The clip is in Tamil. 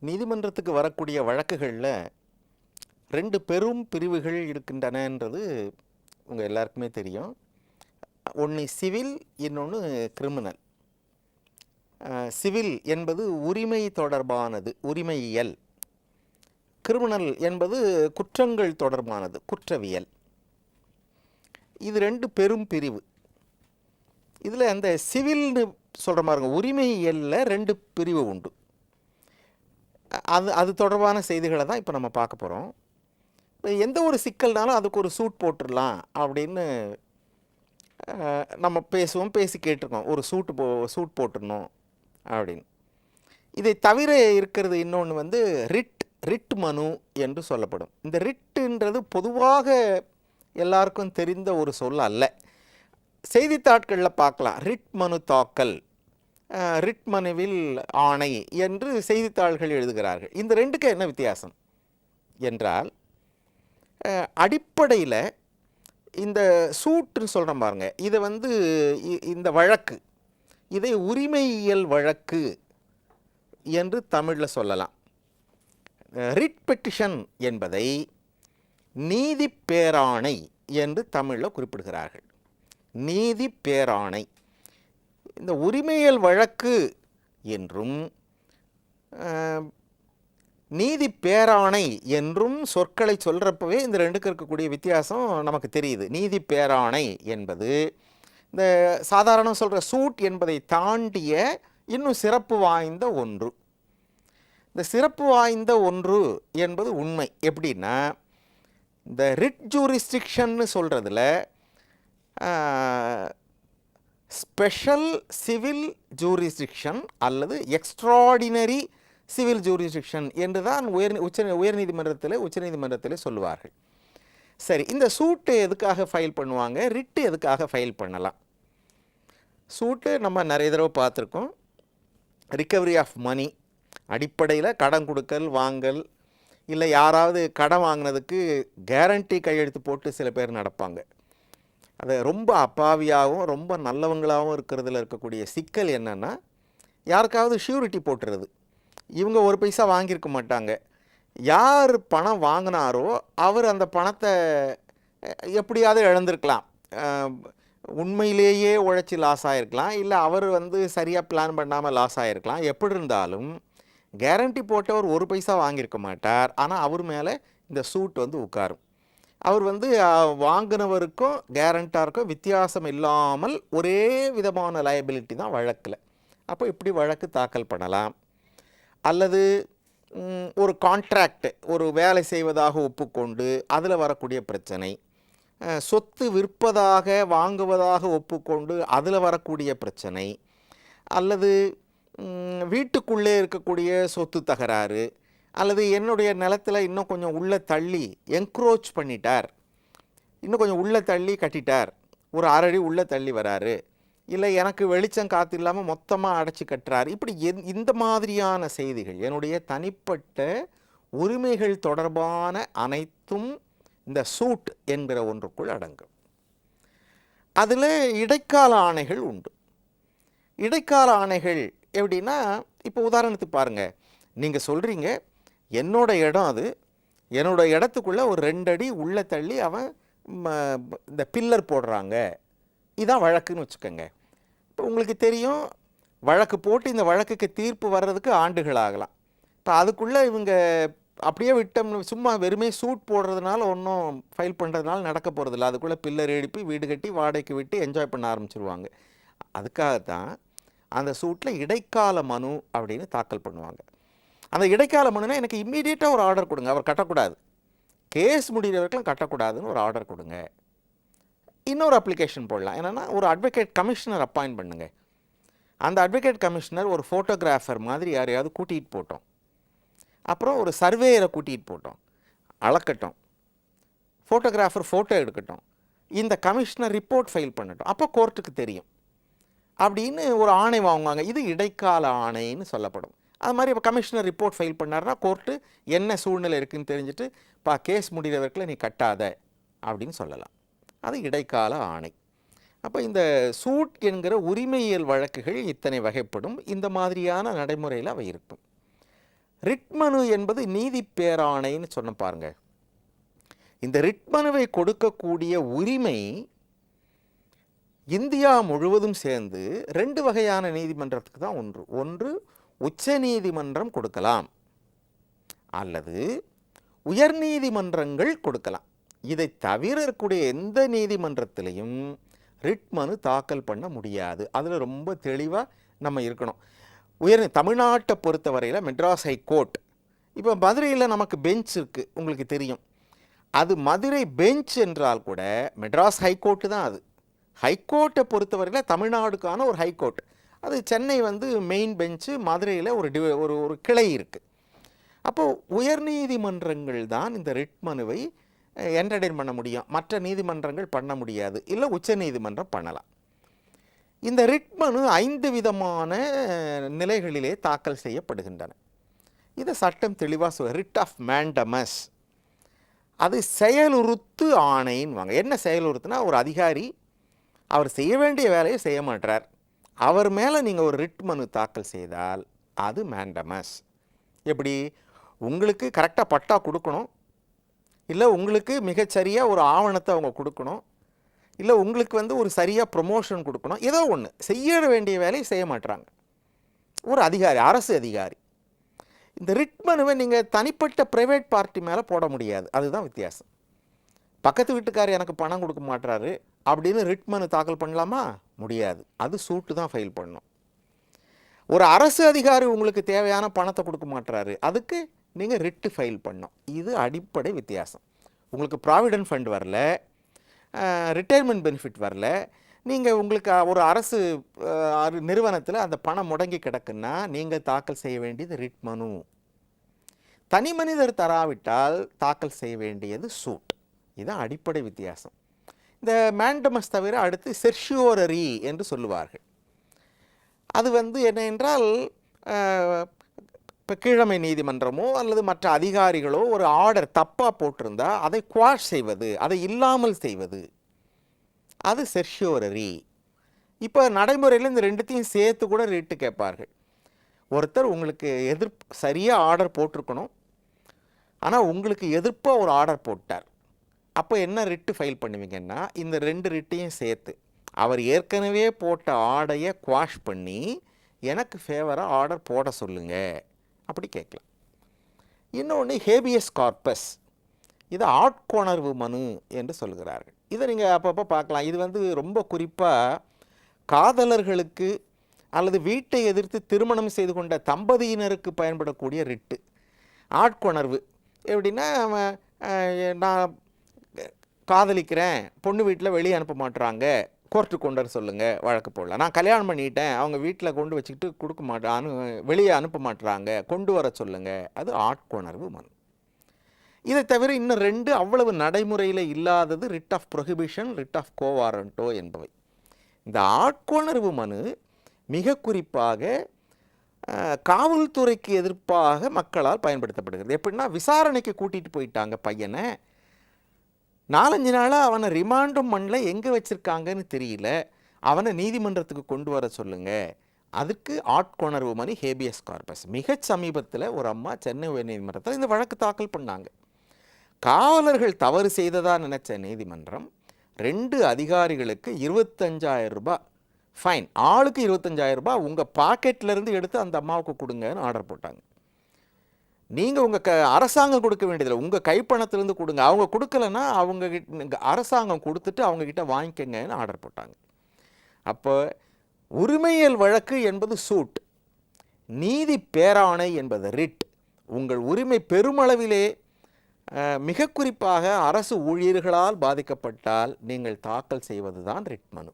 நீதிமன்றத்துக்கு வரக்கூடிய வழக்குகளில் ரெண்டு பெரும் பிரிவுகள் இருக்கின்றனன்றது உங்கள் எல்லாருக்குமே தெரியும். ஒன்று சிவில் இன்னொன்று கிரிமினல். சிவில் என்பது உரிமை தொடர்பானது உரிமையியல். கிரிமினல் என்பது குற்றங்கள் தொடர்பானது குற்றவியல். இது ரெண்டு பெரும் பிரிவு. இதில் அந்த சிவில்னு சொல்கிற மாதிரி உரிமையியலில் ரெண்டு பிரிவு உண்டு. அது அது தொடர்பான செய்திகளை தான் இப்போ நம்ம பார்க்க போகிறோம் இப்போ எந்த ஒரு சிக்கல்னாலும் அதுக்கு ஒரு சூட் போட்டுடலாம் அப்படின்னு நம்ம பேசுவோம் பேசி கேட்டிருக்கோம். ஒரு சூட்டு போ சூட் போட்டுடணும் அப்படின்னு. இதை தவிர இருக்கிறது இன்னொன்று வந்து ரிட் ரிட் மனு என்று சொல்லப்படும். இந்த ரிட்டுன்றது பொதுவாக எல்லாருக்கும் தெரிந்த ஒரு சொல் அல்ல. செய்தித்தாட்களில் பார்க்கலாம். ரிட் மனு தாக்கல் ரிட் மனுவில் ஆணை என்று செய்தித்தாள்கள் எழுதுகிறார்கள். இந்த ரெண்டுக்கு என்ன வித்தியாசம்? என்றால் அடிப்படையில் இந்த சூட்டுன்னு சொல்கிறோம் பாருங்க. இதை வந்து இ- இந்த வழக்கு இதை உரிமையியல் வழக்கு என்று தமிழில் சொல்லலாம். ரிட் பெட்டிஷன் என்பதை நீதி பேராணை என்று தமிழில் குறிப்பிடுகிறார்கள். நீதி பேராணை. இந்த உரிமையல் வழக்கு என்றும் நீதி பேராணை என்றும் சொற்களை சொல்கிறப்பவே இந்த ரெண்டுக்கு இருக்கக்கூடிய வித்தியாசம் நமக்கு தெரியுது. நீதி பேராணை என்பது இந்த சாதாரண சொல்கிற சூட் என்பதை தாண்டிய இன்னும் சிறப்பு வாய்ந்த ஒன்று. இந்த சிறப்பு வாய்ந்த ஒன்று என்பது உண்மை. எப்படின்னா இந்த ரிட் ஜூரிஸ்டிக்ஷன்னு சொல்கிறதுல ஸ்பெஷல் சிவில் ஜூரிஸ்டிக்ஷன் அல்லது எக்ஸ்ட்ராடினரி சிவில் ஜூரிஸ்டிக்ஷன் என்று தான் உயர் உச்ச உயர்நீதிமன்றத்தில் உச்சநீதிமன்றத்தில் சொல்லுவார்கள். சரி இந்த சூட்டு எதுக்காக ஃபைல் பண்ணுவாங்க? ரிட்டு எதுக்காக ஃபைல் பண்ணலாம்? சூட்டு நம்ம நிறைய தடவை பார்த்துருக்கோம். ரிக்கவரி ஆஃப் மணி அடிப்படையில் கடன் கொடுக்கல் வாங்கல் இல்லை யாராவது கடன் வாங்கினதுக்கு கேரண்டி கையெழுத்து போட்டு சில பேர் நடப்பாங்க. அந்த ரொம்ப அப்பாவியாகவும் ரொம்ப நல்லவங்களாகவும் இருக்கிறதுல இருக்கக்கூடிய சிக்கல் என்னென்னா யாருக்காவது ஷூரிட்டி போட்டுறது. இவங்க ஒரு பைசா வாங்கியிருக்க மாட்டாங்க. யார் பணம் வாங்கினாரோ அவர் அந்த பணத்தை எப்படியாவது இழந்திருக்கலாம். உண்மையிலேயே உழைச்சி லாஸ் ஆகிருக்கலாம் இல்லை அவர் வந்து சரியாக பிளான் பண்ணாமல் லாஸ் ஆகிருக்கலாம் எப்படி இருந்தாலும் கேரண்டி போட்டவர் ஒரு பைசா வாங்கியிருக்க மாட்டார். ஆனால் அவர் மேலே இந்த சூட் வந்து உட்காரும். அவர் வந்து வாங்கினவருக்கும் கேரண்டாருக்கும் வித்தியாசம் இல்லாமல் ஒரே விதமான லயபிலிட்டி தான் வழக்கில். அப்போ இப்படி வழக்கு தாக்கல் பண்ணலாம். அல்லது ஒரு கான்ட்ராக்ட் ஒரு வேலை செய்வதாக ஒப்புக்கொண்டு அதில் வரக்கூடிய பிரச்சனை. சொத்து விற்பதாக வாங்குவதாக ஒப்புக்கொண்டு அதில் வரக்கூடிய பிரச்சனை. அல்லது வீட்டுக்குள்ளே இருக்கக்கூடிய சொத்து தகராறு. அல்லது என்னுடைய நிலத்தில் இன்னும் கொஞ்சம் உள்ளே தள்ளி என்க்ரோச் பண்ணிட்டார். இன்னும் கொஞ்சம் உள்ளே தள்ளி கட்டிட்டார். ஒரு அரடி உள்ளே தள்ளி வராரு. இல்லை எனக்கு வெளிச்சம் காற்று இல்லாமல் மொத்தமாக அடைச்சி கட்டுறாரு. இப்படி எந் இந்த மாதிரியான செய்திகள் என்னுடைய தனிப்பட்ட உரிமைகள் தொடர்பான அனைத்தும் இந்த சூட் என்கிற ஒன்றுக்குள் அடங்கும். அதில் இடைக்கால ஆணைகள் உண்டு. இடைக்கால ஆணைகள் எப்படின்னா இப்போ உதாரணத்துக்கு பாருங்கள் நீங்கள் சொல்கிறீங்க என்னோட இடம் அது. என்னோட இடத்துக்குள்ளே ஒரு ரெண்டடி உள்ளே தள்ளி அவன் ம- இந்த பில்லர் போடுறாங்க. இதான் வழக்குன்னு வச்சுக்கோங்க. இப்போ உங்களுக்கு தெரியும் வழக்கு போட்டு இந்த வழக்குக்கு தீர்ப்பு வர்றதுக்கு ஆண்டுகள் ஆகலாம். இப்போ அதுக்குள்ளே இவங்க அப்படியே விட்டோம்னு சும்மா வெறுமே சூட் போடுறதுனால ஒன்றும் ஃபைல் பண்ணுறதுனால நடக்க போகிறதில்ல அதுக்குள்ளே பில்லர் எழுப்பி வீடு கட்டி வாடகைக்கு விட்டு என்ஜாய் பண்ண ஆரம்பிச்சிருவாங்க. அதுக்காகத்தான் அந்த சூட்டில் இடைக்கால மனு அப்படின்னு தாக்கல் பண்ணுவாங்க. அந்த இடைக்கால மனுனா எனக்கு இம்மீடியட்டாக ஒரு ஆர்டர் கொடுங்க. அவர் கட்டக்கூடாது. கேஸ் முடிகிற வரைக்கும் கட்டக்கூடாதுன்னு ஒரு ஆர்டர் கொடுங்க. இன்னொரு அப்ளிகேஷன் போடலாம். என்னென்னா ஒரு அட்வொகேட் கமிஷனர் அப்பாயின்ட் பண்ணுங்க. அந்த அட்வொகேட் கமிஷனர் ஒரு ஃபோட்டோகிராஃபர் மாதிரி யாரையாவது கூட்டிகிட்டு போட்டோம். அப்புறம் ஒரு சர்வேயரை கூட்டிகிட்டு போட்டோம். அளக்கட்டும். ஃபோட்டோகிராஃபர் ஃபோட்டோ எடுக்கட்டும். இந்த கமிஷனர் ரிப்போர்ட் ஃபைல் பண்ணட்டும். அப்போ கோர்ட்டுக்கு தெரியும். அப்படின்னு ஒரு ஆணை வாங்குவாங்க. இது இடைக்கால ஆணைன்னு சொல்லப்படும். அது மாதிரி இப்போ கமிஷனர் ரிப்போர்ட் ஃபைல் பண்ணார்னா கோர்ட்டு என்ன சூழ்நிலை இருக்குதுன்னு தெரிஞ்சுட்டு பா கேஸ் முடிகிற வரைக்கும் நீ கட்டாத அப்படின்னு சொல்லலாம். அது இடைக்கால ஆணை. அப்போ இந்த சூட் என்கிற உரிமையியல் வழக்குகள் இத்தனை வகைப்படும். இந்த மாதிரியான நடைமுறையில் அவை இருக்கும். ரிட்மனு என்பது நீதி பேராணைன்னு சொன்ன பாருங்க. இந்த ரிட்மனுவை கொடுக்கக்கூடிய உரிமை இந்தியா முழுவதும் சேர்ந்து ரெண்டு வகையான நீதிமன்றத்துக்கு தான் ஒன்று. ஒன்று உச்சநீதிமன்றம் கொடுக்கலாம். அல்லது உயர்நீதிமன்றங்கள் கொடுக்கலாம். இதை தவிர இருக்கக்கூடிய எந்த நீதிமன்றத்திலையும் ரிட் மனு தாக்கல் பண்ண முடியாது. அதில் ரொம்ப தெளிவாக நம்ம இருக்கணும். உயர் தமிழ்நாட்டை பொறுத்தவரையில் மெட்ராஸ் ஹைகோர்ட். இப்போ மதுரையில் நமக்கு பெஞ்ச் இருக்குது உங்களுக்கு தெரியும். அது மதுரை பெஞ்ச் என்றால் கூட மெட்ராஸ் ஹைகோர்ட்டு தான் அது. ஹைகோர்ட்டை பொறுத்தவரையில் தமிழ்நாடுக்கான ஒரு ஹைகோர்ட். அது சென்னை வந்து மெயின் பெஞ்சு மதுரையில் ஒரு டி ஒரு ஒரு கிளை இருக்குது அப்போது உயர்நீதிமன்றங்கள் தான் இந்த ரிட் மனுவை என்டர்டெயின் பண்ண முடியும். மற்ற நீதிமன்றங்கள் பண்ண முடியாது. இல்லை உச்ச நீதிமன்றம் பண்ணலாம். இந்த ரிட் மனு ஐந்து விதமான நிலைகளிலே தாக்கல் செய்யப்படுகின்றன. இதை சட்டம் தெளிவாக சொல் ரிட் ஆஃப் மேண்டமஸ் அது செயலுறுத்து ஆணைன்னு என்ன செயலுறுத்துனா ஒரு அதிகாரி அவர் செய்ய வேண்டிய வேலையை செய்ய மாட்டார் அவர் மேலே நீங்கள் ஒரு ரிட் மனு தாக்கல் செய்தால் அது மேண்டமஸ் எப்படி? உங்களுக்கு கரெக்டாக பட்டா கொடுக்கணும். இல்லை உங்களுக்கு மிகச்சரியாக ஒரு ஆவணத்தை அவங்க கொடுக்கணும். இல்லை உங்களுக்கு வந்து ஒரு சரியாக ப்ரொமோஷன் கொடுக்கணும். ஏதோ ஒன்று செய்ய வேண்டிய வேலையை செய்ய மாட்டுறாங்க ஒரு அதிகாரி அரசு அதிகாரி. இந்த ரிட் மனுவை நீங்கள் தனிப்பட்ட ப்ரைவேட் பார்ட்டி மேலே போட முடியாது. அதுதான் வித்தியாசம். பக்கத்து வீட்டுக்காரர் எனக்கு பணம் கொடுக்க மாட்டுறாரு அப்படின்னு ரிட் மனு தாக்கல் பண்ணலாமா? முடியாது. அது சூட்டு தான் ஃபைல் பண்ணணும் ஒரு அரசு அதிகாரி உங்களுக்கு தேவையான பணத்தை கொடுக்க மாட்டுறாரு அதுக்கு நீங்கள் ரிட்டு ஃபைல் பண்ணும். இது அடிப்படை வித்தியாசம். உங்களுக்கு ப்ராவிடென்ட் ஃபண்ட் வரல. ரிட்டையர்மெண்ட் பெனிஃபிட் வரல. நீங்கள் உங்களுக்கு ஒரு அரசு நிறுவனத்தில் அந்த பணம் முடங்கி கிடக்குன்னா நீங்கள் தாக்கல் செய்ய வேண்டியது ரிட் மனு. தனி மனிதர் தராவிட்டால் தாக்கல் செய்ய வேண்டியது சூட். இதுதான் அடிப்படை வித்தியாசம். இந்த மேண்டமஸ் தவிர அடுத்து செர்ஷியோரரி என்று சொல்லுவார்கள். அது வந்து என்ன என்றால் இப்போ கீழமை நீதிமன்றமோ அல்லது மற்ற அதிகாரிகளோ ஒரு ஆர்டர் தப்பாக போட்டிருந்தால் அதை குவாஷ் செய்வது அதை இல்லாமல் செய்வது. அது செர்ஷியோரரி இப்போ நடைமுறையில் இந்த ரெண்டுத்தையும் சேர்த்து கூட ரேட்டு கேட்பார்கள். ஒருத்தர் உங்களுக்கு எதிர்ப்பு சரியாக ஆர்டர் போட்டிருக்கணும். ஆனால் உங்களுக்கு எதிர்ப்பாக ஒரு ஆர்டர் போட்டார். அப்போ என்ன ரிட்டு ஃபைல் பண்ணுவீங்கன்னா இந்த ரெண்டு ரிட்டையும் சேர்த்து அவர் ஏற்கனவே போட்ட ஆடையை குவாஷ் பண்ணி எனக்கு ஃபேவராக ஆர்டர் போட சொல்லுங்கள் அப்படி கேட்கலாம். இன்னொன்று ஹேபியஸ் கார்பஸ் இது ஆட்கொணர்வு மனு என்று சொல்கிறார்கள். இதை நீங்கள் அப்பப்போ பார்க்கலாம். இது வந்து ரொம்ப குறிப்பாக காதலர்களுக்கு அல்லது வீட்டை எதிர்த்து திருமணம் செய்து கொண்ட தம்பதியினருக்கு பயன்படக்கூடிய ரிட்டு ஆட்கொணர்வு எப்படின்னா நான் காதலிக்கிறேன் பொண்ணு வீட்டில் வெளியே அனுப்ப மாட்டுறாங்க கோர்ட்டு கொண்டு வர சொல்லுங்கள் வழக்கு போடலாம் நான் கல்யாணம் பண்ணிட்டேன் அவங்க வீட்டில் கொண்டு வச்சுக்கிட்டு கொடுக்க மாட்டேன் அனு வெளியே அனுப்ப மாட்டுறாங்க கொண்டு வர சொல்லுங்கள் அது ஆட்கொணர்வு மனு. இதை தவிர இன்னும் ரெண்டு அவ்வளவு நடைமுறையில் இல்லாதது writ of prohibition writ of quo warranto என்பவை. இந்த ஆட்கொணர்வு மனு மிக குறிப்பாக காவல்துறைக்கு எதிர்ப்பாக மக்களால் பயன்படுத்தப்படுகிறது. எப்படின்னா விசாரணைக்கு கூட்டிகிட்டு போயிட்டாங்க பையனை நாலஞ்சு நாளாக அவனை ரிமாண்டும் பண்ணல. எங்கே வச்சுருக்காங்கன்னு தெரியல. அவனை நீதிமன்றத்துக்கு கொண்டு வர சொல்லுங்கள் அதுக்கு ஆட்கொணர்வு மணி ஹேபியஸ் கார்பஸ். மிக சமீபத்தில் ஒரு அம்மா சென்னை உயர்நீதிமன்றத்தில் இந்த வழக்கு தாக்கல் பண்ணாங்க. காவலர்கள் தவறு செய்ததாக நினச்ச நீதிமன்றம் ரெண்டு அதிகாரிகளுக்கு இருபத்தஞ்சாயிரம் ரூபாய் ஃபைன் ஆளுக்கு இருபத்தஞ்சாயிரம் ரூபாய் உங்கள் பாக்கெட்லேருந்து எடுத்து அந்த அம்மாவுக்கு கொடுங்கன்னு ஆர்டர் போட்டாங்க. நீங்கள் உங்கள் க அரசாங்கம் கொடுக்க வேண்டியதில்லை. உங்கள் கைப்பணத்திலேருந்து கொடுங்க. அவங்க கொடுக்கலன்னா அவங்க கிட்ட அரசாங்கம் கொடுத்துட்டு அவங்கக்கிட்ட வாங்கிக்கங்கன்னு ஆர்டர் போட்டாங்க. அப்போ உரிமையல் வழக்கு என்பது சூட். நீதி பேராணை என்பது ரிட். உங்கள் உரிமை பெருமளவிலே மிக குறிப்பாக அரசு ஊழியர்களால் பாதிக்கப்பட்டால் நீங்கள் தாக்கல் செய்வது தான் ரிட் மனு.